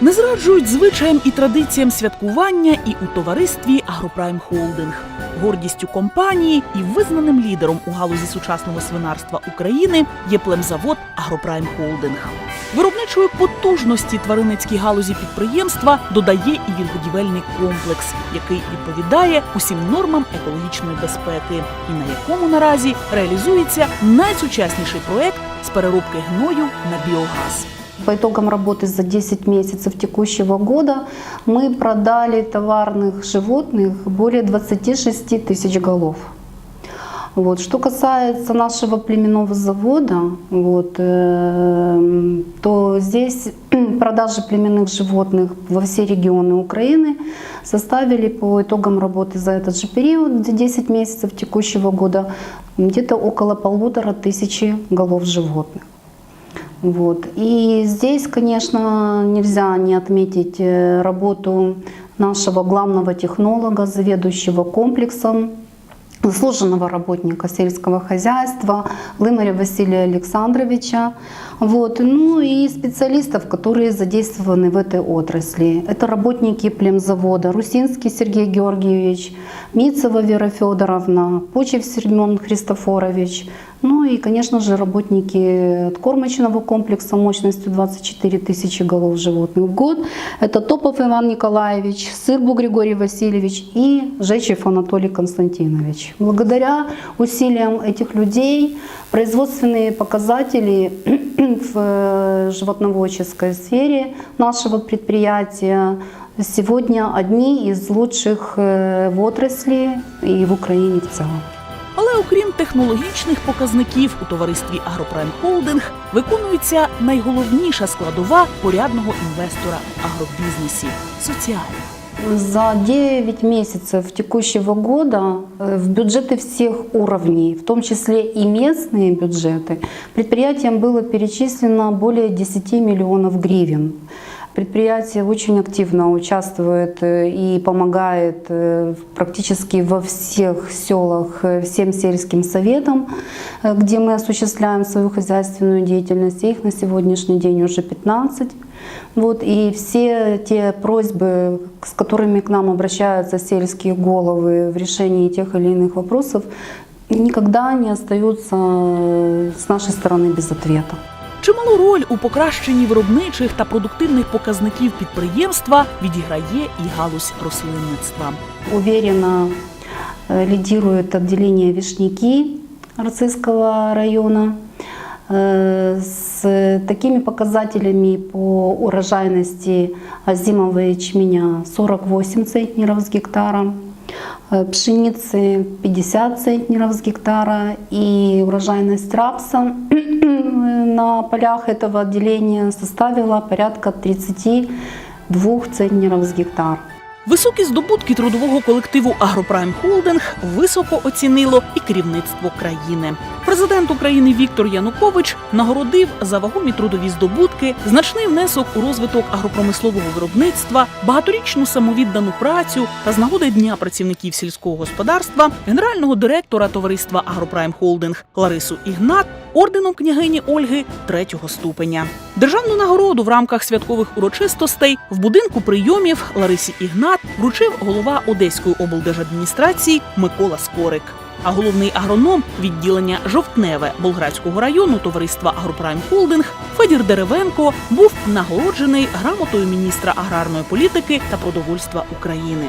Не зраджують звичаям і традиціям святкування і у товаристві Агропрайм Холдинг. Гордістю компанії і визнаним лідером у галузі сучасного свинарства України є племзавод Агропрайм Холдинг. Виробничої потужності тваринницькій галузі підприємства додає і відгодівельний комплекс, який відповідає усім нормам екологічної безпеки, і на якому наразі реалізується найсучасніший проект з переробки гною на біогаз. По итогам работы за 10 месяцев текущего года мы продали товарных животных более 26 тысяч голов. Вот. Что касается нашего племенного завода, вот, э, то здесь продажи племенных животных во все регионы Украины составили по итогам работы за этот же период, за 10 месяцев текущего года, где-то около полутора тысячи голов животных. Вот. И здесь, конечно, нельзя не отметить э, работу нашего главного технолога, заведующего комплексом, заслуженного работника сельского хозяйства Лымаря Василия Александровича. Вот. Ну и специалистов, которые задействованы в этой отрасли. Это работники племзавода Русинский Сергей Георгиевич, Мицева Вера Федоровна, Почев Семен Христофорович, ну и, конечно же, работники кормочного комплекса мощностью 24 тысячи голов животных в год. Это Топов Иван Николаевич, Сырбу Григорий Васильевич и Жечев Анатолий Константинович. Благодаря усилиям этих людей производственные показатели в э, животноводческой сфере нашего предприятия сегодня одни из лучших э, в отрасли и в Украине в целом. Але окрім технологічних показників у товаристві Агропрайм Холдинг виконується найголовніша складова порядного інвестора в агробізнесі соціальна. За 9 месяцев текущего года э, в бюджеты всех уровней, в том числе и местные бюджеты, предприятиям было перечислено более 10 миллионов гривен. Предприятие очень активно участвует э, и помогает э, практически во всех селах, э, всем сельским советам, где мы осуществляем свою хозяйственную деятельность. Их на сегодняшний день уже 15. Вот, и все те просьбы, с которыми к нам обращаются сельские головы в решении тех или иных вопросов, никогда не остаются с нашей стороны без ответа. Чималу роль у покращенні виробничих та продуктивних показників підприємства відіграє і галузь рослинництва. Уверенно э, лидирует отделение Вишняки Арцизского района э, с такими показателями по урожайности озимого ячменя 48 центнеров с гектара, э, пшеницы 50 центнеров с гектара и урожайность рапса на полях этого отделения составила порядка 32 центнеров с гектара. Високі здобутки трудового колективу Агропрайм Холдинг високо оцінило і керівництво країни. Президент України Віктор Янукович нагородив за вагомі трудові здобутки, значний внесок у розвиток агропромислового виробництва, багаторічну самовіддану працю та з нагоди дня працівників сільського господарства генерального директора товариства Агропрайм Холдинг Ларису Ігнат орденом княгині Ольги третього ступеня. Державну нагороду в рамках святкових урочистостей в будинку прийомів Ларисі Ігнат вручив голова Одеської облдержадміністрації Микола Скорик. А головний агроном відділення Жовтневе Болградського району товариства Агропрайм Холдинг Федір Деревенко був нагороджений грамотою міністра аграрної політики та продовольства України.